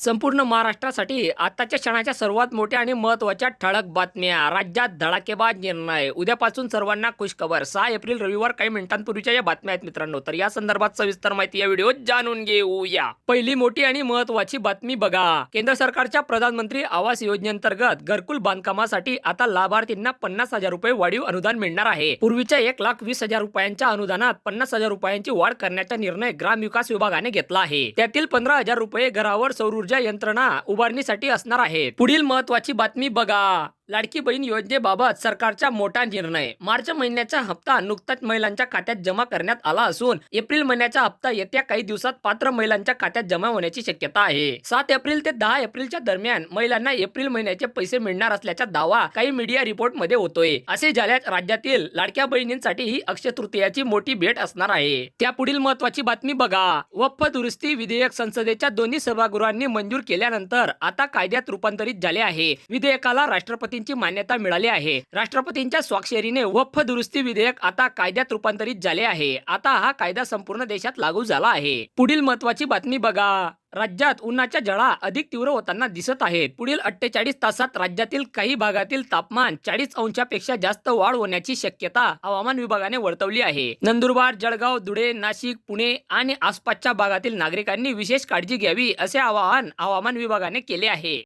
संपूर्ण महाराष्ट्रासाठी आताच्या क्षणाच्या सर्वात मोठ्या आणि महत्त्वाच्या ठळक बातम्या. राज्यात धडाकेबाज निर्णय. उद्यापासून सर्वांना खुशखबर. सहा एप्रिल रविवार काही मिनिटांपूर्वीच्या या बातम्या आहेत मित्रांनो. तर या संदर्भात सविस्तर माहिती या व्हिडिओ जाणून घेऊया. पहिली मोठी आणि महत्वाची बातमी बघा. केंद्र सरकारच्या प्रधानमंत्री आवास योजनेअंतर्गत घरकुल बांधकामासाठी आता लाभार्थींना पन्नास हजार रुपये वाढीव अनुदान मिळणार आहे. पूर्वीच्या एक लाख वीस हजार रुपयांच्या अनुदानात पन्नास हजार रुपयांची वाढ करण्याचा निर्णय ग्रामविकास विभागाने घेतला आहे. त्यातील पंधरा हजार रुपये घरावर सौर ऊर्जा यंत्रणा उभारणीसाठी असणार आहेत. पुढील महत्वाची बातमी बघा. लाडकी बहीण योजनेबाबत सरकारचा मोठा निर्णय. मार्च महिन्याचा हप्ता नुकताच महिलांच्या खात्यात जमा करण्यात आला असून एप्रिल महिन्याचा हप्ता येत्या काही दिवसात पात्र महिलांच्या खात्यात जमा होण्याची शक्यता आहे. सात एप्रिल ते दहा एप्रिलच्या दरम्यान महिलांना एप्रिल महिन्याचे पैसे मिळणार असल्याचा दावा काही मीडिया रिपोर्टमध्ये होतोय. असे झाल्यास राज्यातील लाडक्या बहिणींसाठी ही अक्षय तृतीयाची मोठी भेट असणार आहे. त्या पुढील महत्वाची बातमी बघा. वफ दुरुस्ती विधेयक संसदेच्या दोन्ही सभागृहांनी मंजूर केल्यानंतर आता कायद्यात रूपांतरित झाले आहे. विधेयकाला राष्ट्रपती राष्ट्रपतींची मान्यता मिळाली आहे. राष्ट्रपतींच्या स्वाक्षरीने वफ दुरुस्ती विधेयक आता कायद्यात रूपांतरित झाले आहे. आता हा कायदा संपूर्ण देशात लागू झाला आहे. पुढील महत्वाची बातमी बघा. राज्यात उन्हाच्या जळा अधिक तीव्र होताना दिसत आहेत. पुढील अठ्ठेचाळीस तासात राज्यातील काही भागातील तापमान चाळीस अंशापेक्षा जास्त वाढ होण्याची शक्यता हवामान विभागाने वर्तवली आहे. नंदुरबार जळगाव धुळे नाशिक पुणे आणि आसपासच्या भागातील नागरिकांनी विशेष काळजी घ्यावी असे आवाहन हवामान विभागाने केले आहे.